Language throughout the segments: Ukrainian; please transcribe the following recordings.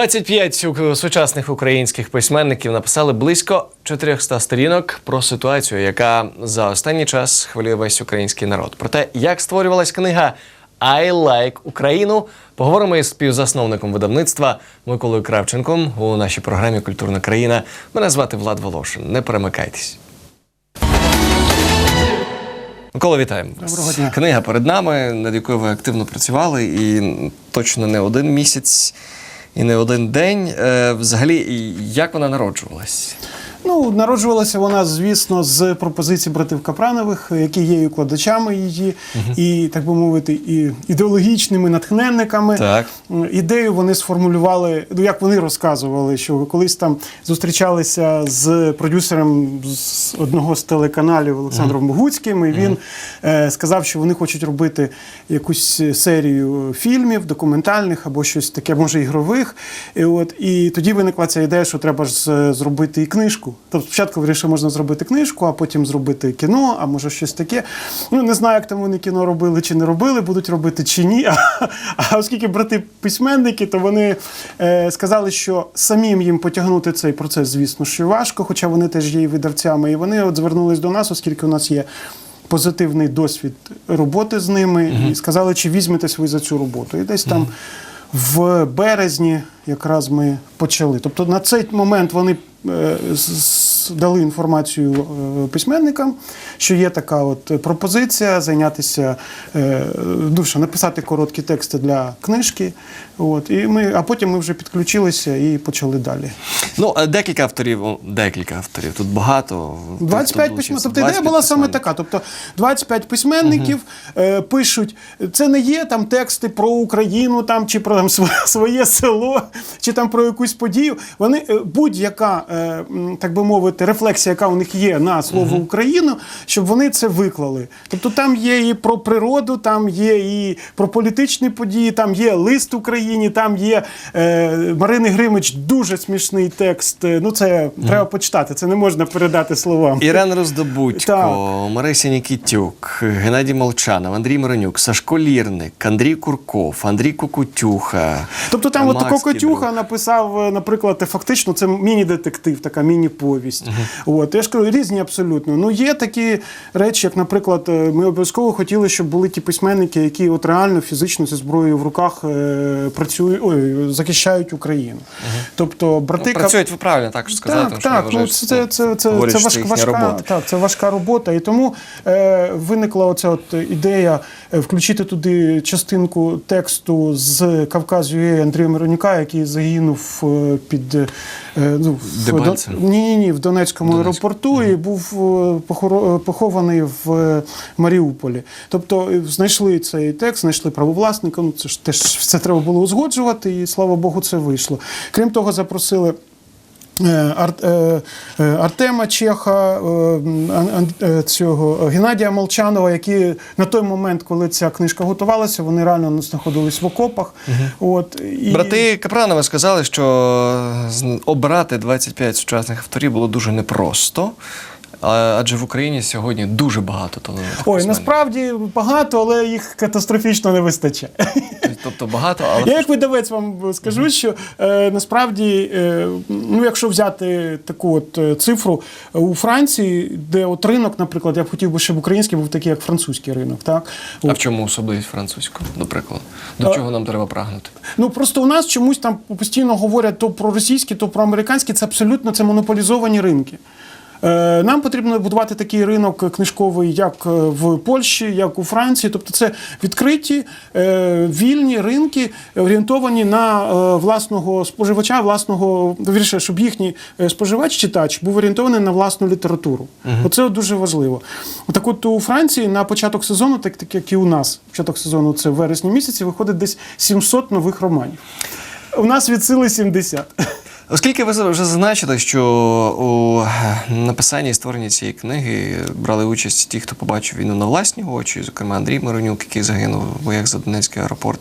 25 сучасних українських письменників написали близько 400 сторінок про ситуацію, яка за останній час хвилює весь український народ. Про те, як створювалась книга I Like Україну, поговоримо із співзасновником видавництва Миколою Кравченком у нашій програмі Культурна країна. Мене звати Влад Волошин. Не перемикайтесь. Микола, вітаємо вас. Доброго дня. Книга перед нами, над якою ви активно працювали, і точно не один місяць і не один день. Е, взагалі, як вона народжувалась? Ну, народжувалася вона, звісно, з пропозицій братів Капранових, які є і укладачами її, і, так би мовити, і ідеологічними натхненниками. Так. Ідею вони сформулювали, ну як вони розказували, що колись там зустрічалися з продюсером з одного з телеканалів Олександром Богуцьким, і він е, сказав, що вони хочуть робити якусь серію фільмів, документальних або щось таке, може, ігрових. І, от, і тоді виникла ця ідея, що треба ж зробити і книжку. Тобто спочатку вирішили, можна зробити книжку, а потім зробити кіно, а може щось таке. Ну не знаю, як там вони кіно робили чи не робили, будуть робити чи ні. А, а оскільки брати письменники, то вони е, сказали, що самим їм потягнути цей процес, звісно, що важко, хоча вони теж є і видавцями. І вони от звернулись до нас, оскільки у нас є. Позитивний досвід роботи з ними і сказали, чи візьметесь ви за цю роботу. І десь там в березні якраз ми почали. Тобто на цей момент вони е, дали інформацію е, письменникам, що є така от пропозиція зайнятися, е, ну, написати короткі тексти для книжки. От, і ми, а потім ми вже підключилися і почали далі. Ну, е, декілька авторів, декілька авторів. Тут багато. 25 письменників. Тобто ідея була саме така. Тобто 25 письменників е, пишуть. Це не є там тексти про Україну, там чи про там своє село, чи там про якусь подію. Вони будь-яка, так би мовити, рефлексія, яка у них є на слово Україну, щоб вони це виклали. Тобто там є і про природу, там є і про політичні події, там є лист Україні, там є е, Марини Гримич дуже смішний текст. Е, Ну це треба почитати. Це не можна передати словам. Ірен Роздобудько, Так. Марися Нікітюк, Геннадій Молчанов, Андрій Миронюк, Сашко Лірник, Андрій Курков, Андрій Кукутюха. Тобто там от Кокотюха написав, е, наприклад, е, фактично це міні-детектив, така міні-повість. От, я ж кажу, різні абсолютно. Ну, є такі речі, як, наприклад, е, ми обов'язково хотіли, щоб були ті письменники, які от реально фізично зі зброєю в руках е, працюють, ой, захищають Україну. Тобто, брати Ну, працюють ви правильно так сказати. так, що так. Ну, це, це, це, це, це важка, важка, робота. так, це важка робота. І тому е, виникла оця от ідея е, включити туди частинку тексту з Кавказу Андрія Миронюка, який загинув е, під е, ну, в ні, ні, ні, в Донецькому аеропорту і був е, е, похований в е, Маріуполі. Тобто знайшли цей текст, знайшли правовласника. Ну це ж теж все треба було узгоджувати, і слава Богу, це вийшло. Крім того, запросили. Е, е, е, Артема Чеха, цього Геннадія Молчанова, які на той момент, коли ця книжка готувалася, вони реально знаходились в окопах. От, і... Брати Капранови сказали, що обрати 25 сучасних авторів було дуже непросто. А- Адже в Україні сьогодні дуже багато талановитих Ой, письменників. насправді багато, але їх катастрофічно не вистачає. Тобто багато, але Я як видавець вам скажу, що е, насправді, е, ну якщо взяти таку от е, цифру е, у Франції, де от ринок, наприклад, я б хотів би, щоб український був такий, як французький ринок, так а в чому особливість французького, до прикладу? До чого нам треба прагнути? Ну просто у нас чомусь там постійно говорять то про російські, то про американські. Це абсолютно це монополізовані ринки. Е, Нам потрібно будувати такий ринок книжковий, як е, в Польщі, як у Франції. Тобто це відкриті е, вільні ринки, орієнтовані на власного споживача, власного вірше, щоб їхній споживач-читач був орієнтований на власну літературу. Оце дуже важливо. Так от у Франції на початок сезону, так, так як і у нас, початок сезону це в вересні місяці, виходить десь 700 нових романів. У нас від сили 70. Оскільки ви вже зазначили, що у написанні і створенні цієї книги брали участь ті, хто побачив війну на власні очі, зокрема Андрій Миронюк, який загинув в боях за Донецький аеропорт.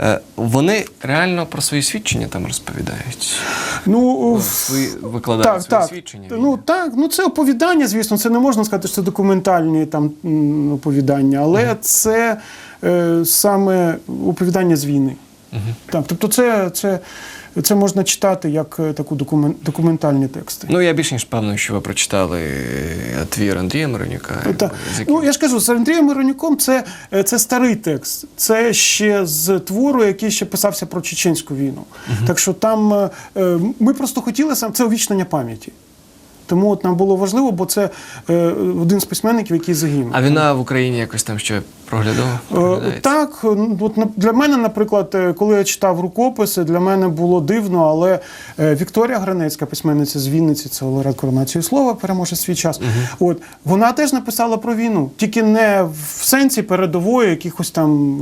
е, Вони реально про свої свідчення там розповідають. Ну, Свої викладають свої свідчення. Ну так, ну це оповідання, звісно, це не можна сказати, що це документальні там оповідання, але це е, саме оповідання з війни. Так, тобто це, це це можна читати як е, таку докумен, документальні тексти. Ну я більш ніж певно, що ви прочитали е, твір Андрія Миронюка. Та, яким- ну, я ж кажу, з Андрієм Миронюком це, е, це старий текст. Це ще з твору, який ще писався про чеченську війну. Так що там е, е, ми просто хотіли сам це увічнення пам'яті. Тому от нам було важливо, бо це е, один з письменників, який загинув. А війна в Україні якось там ще проглядова? Е. Так, ну, от для мене, наприклад, е, коли я читав рукописи, для мене було дивно, але е, Вікторія Гранецька, письменниця з Вінниці, це лауреат коронації слова, переможе свій час. От вона теж написала про війну, тільки не в сенсі передової якихось там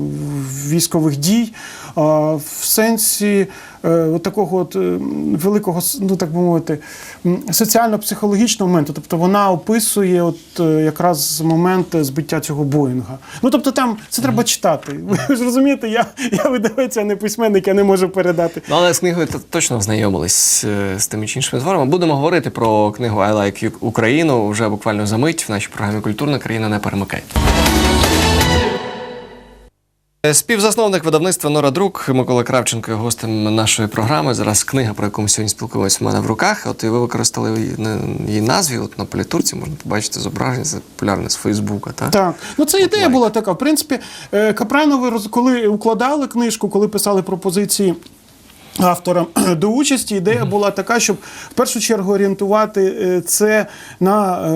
військових дій, а в сенсі е, от такого от, е, великого, ну так би мовити, соціально-психологічного моменту. Тобто вона описує от е, якраз момент е, збиття цього Боїнга. Ну тобто там це треба читати. Ви ж розумієте, я, я видавець, а не письменник, я не можу передати. Ну, але з книгою точно ознайомились е, з тими чи іншими творами. Будемо говорити про книгу I Like Україну вже буквально за мить в нашій програмі Культурна країна не перемикайте. Е, Співзасновник видавництва Нора Друк Микола Кравченко є гостем нашої програми. Зараз книга, про яку ми сьогодні спілкуємося, в мене в руках. От і ви використали її, її назві. От на політурці можна побачити зображення, це популярне з Фейсбука. Та? Так, ну це ідея була така. В принципі, е, Капранови коли укладали книжку, коли писали пропозиції. Авторам до участі ідея була така, щоб в першу чергу орієнтувати е, це на е,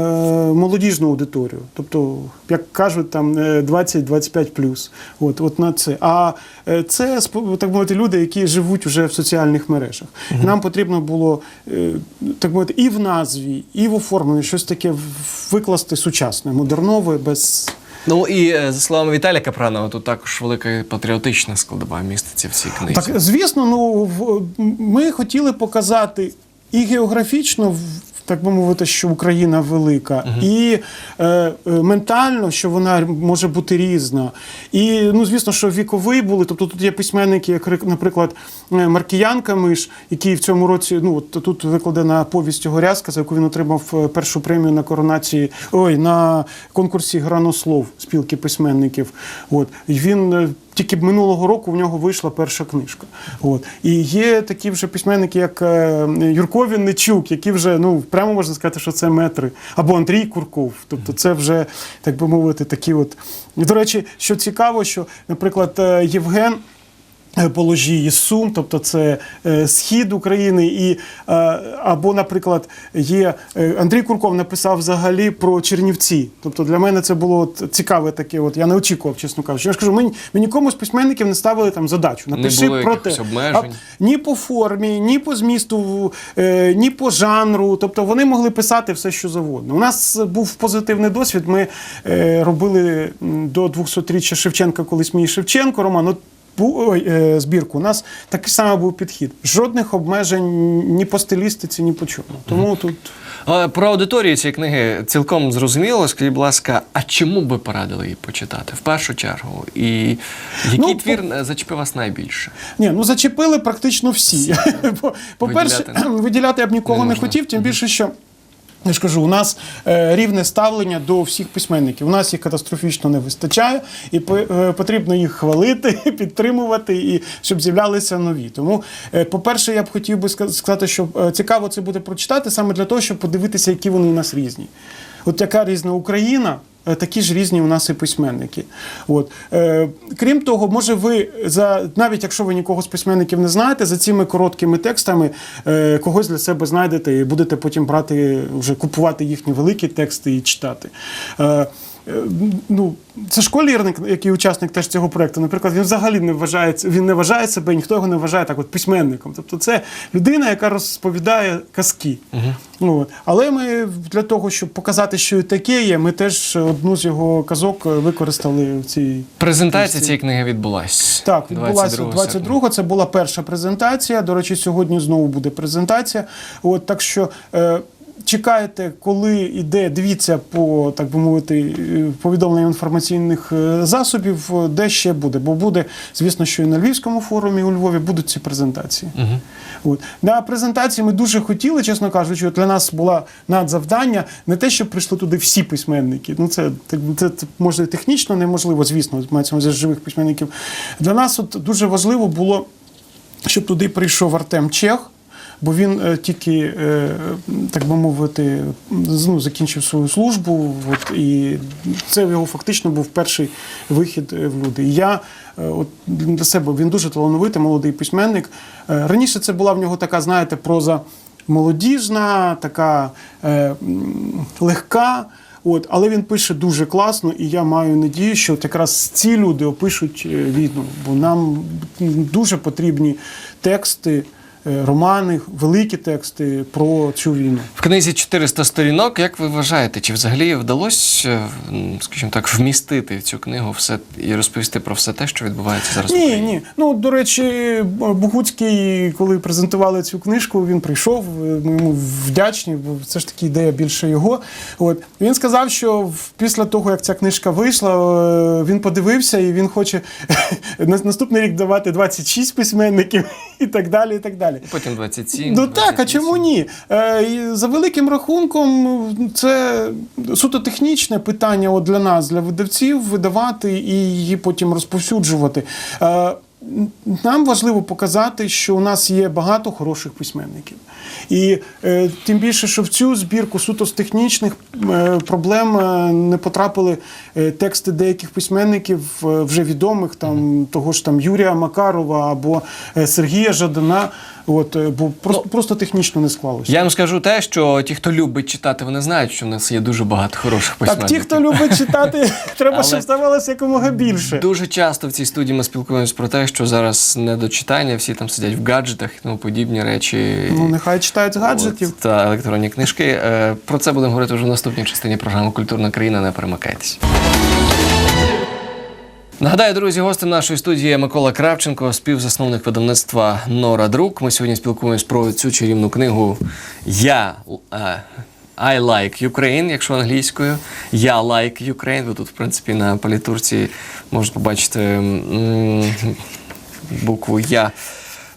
молодіжну аудиторію, тобто, як кажуть, там е, 20-25 От, от на це. А е, це так мовити люди, які живуть вже в соціальних мережах. І нам потрібно було е, так мовити і в назві, і в оформленні щось таке викласти сучасне, модернове, без. Ну і е, за словами Віталія Капранова, тут також велика патріотична складова міститься в цій книзі. Так, звісно, ну ми хотіли показати і географічно, так би мовити, що Україна велика, і е, е, ментально, що вона може бути різна. І ну, звісно, що віковий були. Тобто тут є письменники, як наприклад, е, Маркіян Камиш, який в цьому році ну от тут викладена повість Горязка, за яку він отримав е, першу премію на коронації, ой, на конкурсі Гранослов спілки письменників. От і він. Тільки минулого року в нього вийшла перша книжка. От. І є такі вже письменники, як е, Юрко Вінничук, які вже ну прямо можна сказати, що це метри, або Андрій Курков. Тобто це вже, так би мовити, такі от. До речі, що цікаво, що, наприклад, е, Євген. Е, Положі із Сум, тобто це е, схід України, і е, або, наприклад, є е, Андрій Курков написав взагалі про Чернівці. Тобто для мене це було от, цікаве таке. От я не очікував, чесно кажучи. Я ж кажу, ми, ми нікому з письменників не ставили там задачу. Напиши було про те. А, ні по формі, ні по змісту, е, ні по жанру. Тобто вони могли писати все, що завгодно. У нас був позитивний досвід. Ми е, робили до 200-річчя Шевченка колись мій Шевченко роман. От ой, е, збірку. У нас такий самий був підхід. Жодних обмежень ні по стилістиці, ні по чому. Тому тут. А, Про аудиторію цієї книги цілком зрозуміло. Скажіть, будь ласка, а чому б ви порадили її почитати в першу чергу? І який Ну, твір е, зачепив вас найбільше? Ні, ну зачепили практично всі. По- По-перше, Виділяти виділяти я б нікого не не, хотів, тим більше, що. Я ж кажу, у нас е, рівне ставлення до всіх письменників. У нас їх катастрофічно не вистачає, і по- е, потрібно їх хвалити, підтримувати, і щоб з'являлися нові. Тому, е, по-перше, я б хотів би сказати, що цікаво це буде прочитати саме для того, щоб подивитися, які вони у нас різні. От яка різна Україна, такі ж різні у нас і письменники. От. Е, крім того, може ви за навіть якщо ви нікого з письменників не знаєте, за цими короткими текстами е, когось для себе знайдете і будете потім брати, вже купувати їхні великі тексти і читати. Е, е, Ну, це школірник, який учасник теж цього проекту. Наприклад, він взагалі не вважає він не вважає себе, ніхто його не вважає так, от письменником. Тобто, це людина, яка розповідає казки. Ну, от. Але ми для того, щоб показати, що і таке є, ми теж одну з його казок е, використали в цій Презентація цієї книги відбулась. так, відбулася 22 серпня. 22-го. Це була перша презентація. До речі, сьогодні знову буде презентація. От так що. Е, Чекайте, коли йде, дивіться по так би мовити, е, повідомленням інформаційних е, засобів, е, де ще буде. Бо буде, звісно, що і на Львівському форумі у Львові будуть ці презентації. От. На презентації ми дуже хотіли, чесно кажучи, для нас була надзавдання не те, щоб прийшли туди всі письменники. Ну це, це, це може технічно неможливо, звісно, мається увазі живих письменників. Для нас от дуже важливо було. щоб туди прийшов Артем Чех. Бо він е, тільки, е, так би мовити, ну, закінчив свою службу, от, і це його фактично був перший вихід е, в люди. І я от, для себе він дуже талановитий, молодий письменник. Раніше це була в нього така, знаєте, проза молодіжна, така е, легка. От, але він пише дуже класно, і я маю надію, що от якраз ці люди опишуть війну, бо нам дуже потрібні тексти, романи, великі тексти про цю війну. В книзі 400 сторінок. Як ви вважаєте, чи взагалі вдалося, скажімо так, вмістити в цю книгу все і розповісти про все те, що відбувається зараз? в Ні, Україні? ні. Ну до речі, Богуцький, коли презентували цю книжку, він прийшов. Ми йому вдячні, бо це ж таки ідея більше його. От він сказав, що в- після того, як ця книжка вийшла, е, він подивився і він хоче на наступний рік давати 26 письменників і так далі. І так далі. Потім 27. Ну так, а чому ні? Е, за великим рахунком, це суто технічне питання от для нас, для видавців, видавати і її потім розповсюджувати. Е, нам важливо показати, що у нас є багато хороших письменників. І е, тим більше, що в цю збірку суто з технічних е, проблем е, не потрапили е, тексти деяких письменників е, вже відомих, там того ж там Юрія Макарова або е, Сергія Жадана. От, е, бо просто, просто технічно не склалося. Я вам скажу те, що ті, хто любить читати, вони знають, що в нас є дуже багато хороших Так, письменників. ті, хто любить читати, треба, щоб ставалося якомога більше. Дуже часто в цій студії ми спілкуємося про те, що зараз не до читання, всі там сидять в гаджетах і тому подібні речі. Ну, нехай читають з гаджетів. От, та електронні книжки. Е, Про це будемо говорити вже в наступній частині програми Культурна країна. Не перемикайтесь. Нагадаю, друзі, гостем нашої студії Микола Кравченко, співзасновник видавництва Нора Друк. Ми сьогодні спілкуємось про цю чарівну книгу Я е, I like Ukraine, якщо англійською. Я like Ukraine. Ви тут, в принципі, на палітурці можете побачити букву Я.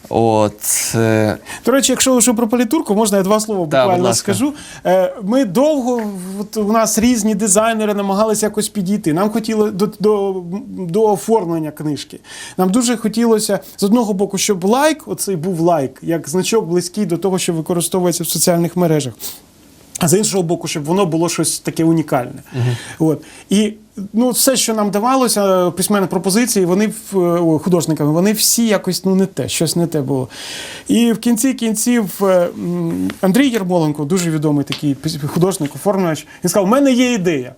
От. е, До речі, якщо вже про політурку, можна я два слова Да, будь буквально ласка. скажу. Е, Ми довго, от у нас різні дизайнери намагалися якось підійти. Нам хотіло до, до, до оформлення книжки. Нам дуже хотілося з одного боку, щоб лайк, оцей був лайк, як значок близький до того, що використовується в соціальних мережах. А з іншого боку, щоб воно було щось таке унікальне. От. І ну, все, що нам давалося, письменні пропозиції, вони в- о, художниками, вони всі якось ну, не те, щось не те було. І в кінці кінців е, Андрій Ярмоленко, дуже відомий такий художник, оформлювач, він сказав: у мене є ідея.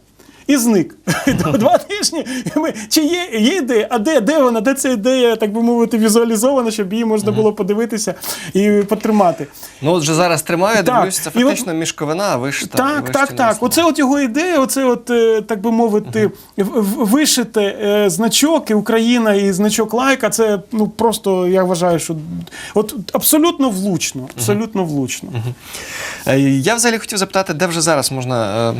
І зник. Два тижні. І ми, чи є, є ідея? А де? Де вона? Де ця ідея, так би мовити, візуалізована, щоб її можна було подивитися і потримати? Ну, от вже зараз тримаю, Так, дивлюсь, це фактично мішковина, а ви ж там. Так, так, так. Оце от його ідея, оце от, е, так би мовити, вишити е, значок і Україна і значок лайка. Це ну просто я вважаю, що от абсолютно влучно. Абсолютно влучно. Е, Я взагалі хотів запитати, де вже зараз можна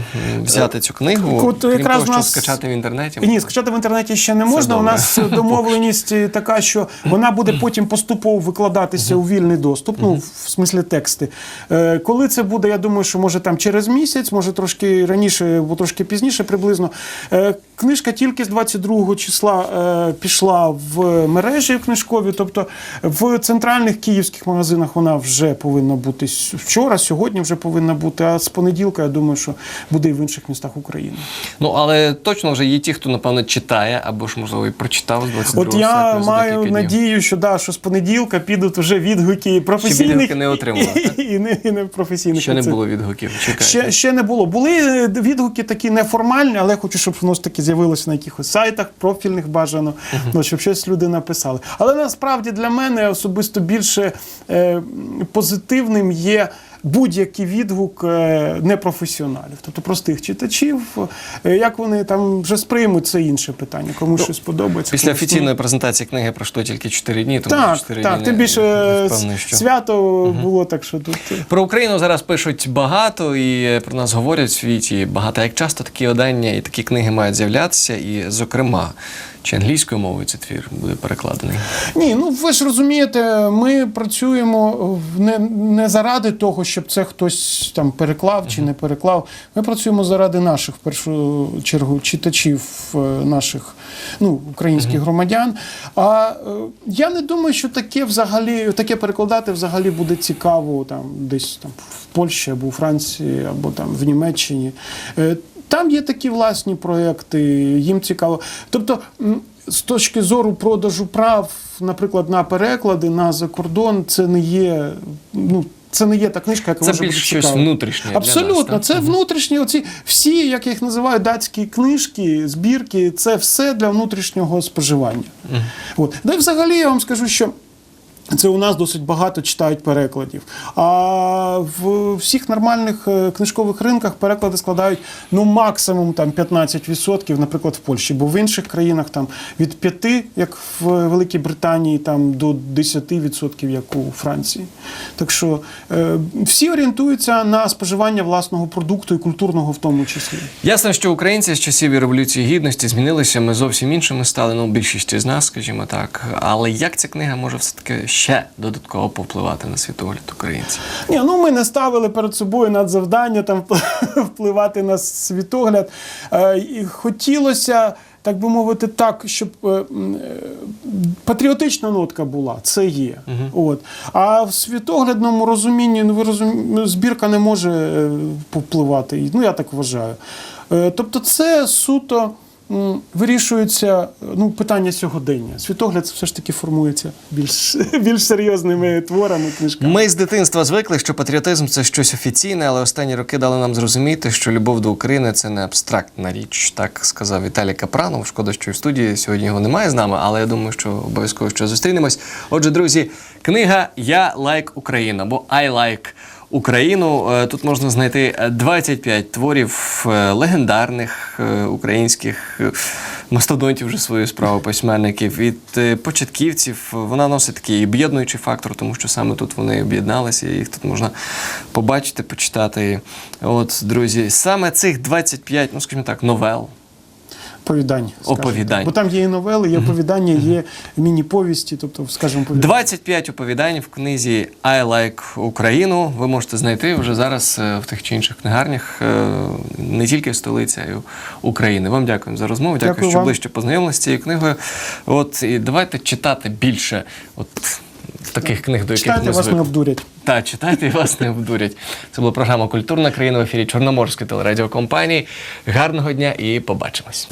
взяти цю книгу, От крім якраз того, що нас- скачати в інтернеті. Ні, скачати в інтернеті ще не можна. У нас домовленість така, що вона буде потім поступово викладатися у вільний доступ, ну в смислі тексти. Е, Коли це буде, я думаю, що може там через місяць, може трошки раніше, або трошки пізніше приблизно. Е, Книжка тільки з 22 числа е, пішла в мережі книжкові, тобто в центральних київських магазинах вона вже повинна бути вчора, сьогодні вже повинна бути. А з понеділка, я думаю, що буде і в інших містах України. Ну, але точно вже є ті, хто, напевно, читає, або ж, можливо, і прочитав з 22 От я серпня маю надію, що да, що з понеділка підуть вже відгуки професійних відгуки не отримали, і, і, не, і не професійних. Ще не було відгуків. Чекайте. Ще, ще не було. Були е, відгуки такі неформальні, але я хочу, щоб воно ж таки з'явилося на якихось сайтах, профільних бажано, ну, щоб щось люди написали. Але насправді для мене особисто більше е, позитивним є. Будь-який відгук е, непрофесіоналів, тобто простих читачів, Е, як вони там вже сприймуть це інше питання, кому щось подобається. Ну, Після комусь офіційної презентації книги пройшло тільки 4 дні, тому Так, 4 так, дні тим більше не впевнений, що... свято було так, що тут. е, Про Україну зараз пишуть багато і про нас говорять в світі багато. Як часто такі видання і такі книги мають з'являтися, і, зокрема, чи англійською мовою цей твір буде перекладений? Ні, ну ви ж розумієте, ми працюємо не, не заради того, щоб це хтось там переклав чи не переклав. Ми працюємо заради наших, в першу чергу, читачів е, наших ну, українських громадян. А е, я не думаю, що таке взагалі таке перекладати взагалі буде цікаво там десь там в Польщі або у Франції, або там в Німеччині. Там є такі власні проекти, їм цікаво. Тобто, з точки зору продажу прав, наприклад, на переклади на закордон, це не є. Ну, це не є та книжка, яка Це може більш бути щось цікава. внутрішнє для Абсолютно, нас, так? це внутрішні. Оці всі, як я їх називаю, датські книжки, збірки, це все для внутрішнього споживання. От. Да і взагалі я вам скажу, що. Це у нас досить багато читають перекладів. А в всіх нормальних е, книжкових ринках переклади складають ну максимум там 15%, наприклад, в Польщі, бо в інших країнах там від 5, як в Великій Британії, там до 10%, як у Франції. Так що е, всі орієнтуються на споживання власного продукту і культурного в тому числі. Ясно, що українці з часів революції гідності змінилися. Ми зовсім іншими стали. Ну, більшість із нас, скажімо так. Але як ця книга може все таки ще додатково повпливати на світогляд українців? Ні, ну ми не ставили перед собою надзавдання там впливати на світогляд. Е, і хотілося, так би мовити, так, щоб е, е, патріотична нотка була. Це є. От. А в світоглядному розумінні, ну ви розум... збірка не може е, повпливати. Ну, я так вважаю. Е, тобто, це суто. М, Вирішується ну, питання сьогодення. Світогляд все ж таки формується більш, більш серйозними творами, книжками. Ми з дитинства звикли, що патріотизм це щось офіційне, але останні роки дали нам зрозуміти, що любов до України це не абстрактна річ. Так сказав Віталій Капранов. Шкода, що в студії сьогодні його немає з нами, але я думаю, що обов'язково ще зустрінемось. Отже, друзі, книга Я лайк Україна або I like Україну. Е, Тут можна знайти е, 25 творів е, легендарних е, українських е, мастодонтів вже свою справу письменників від е, початківців. Вона носить такий об'єднуючий фактор, тому що саме тут вони об'єдналися, їх тут можна побачити, почитати. От, друзі, саме цих 25, ну скажімо так, новел. Оповідань. Оповідань. Бо там є і новели, є оповідання, є міні-повісті, тобто, скажімо, оповідання. 25 оповідань в книзі I like Україну. Ви можете знайти вже зараз е, в тих чи інших книгарнях е, не тільки столиця а й України. Вам дякуємо за розмову. Дякую, Дякую що вам. ближче познайомилися з цією книгою. От і давайте читати більше от таких книг, до яких Читайте, ми вас не обдурять. Та читайте і вас не обдурять. Це була програма Культурна країна в ефірі Чорноморської телерадіокомпанії. Гарного дня і побачимось.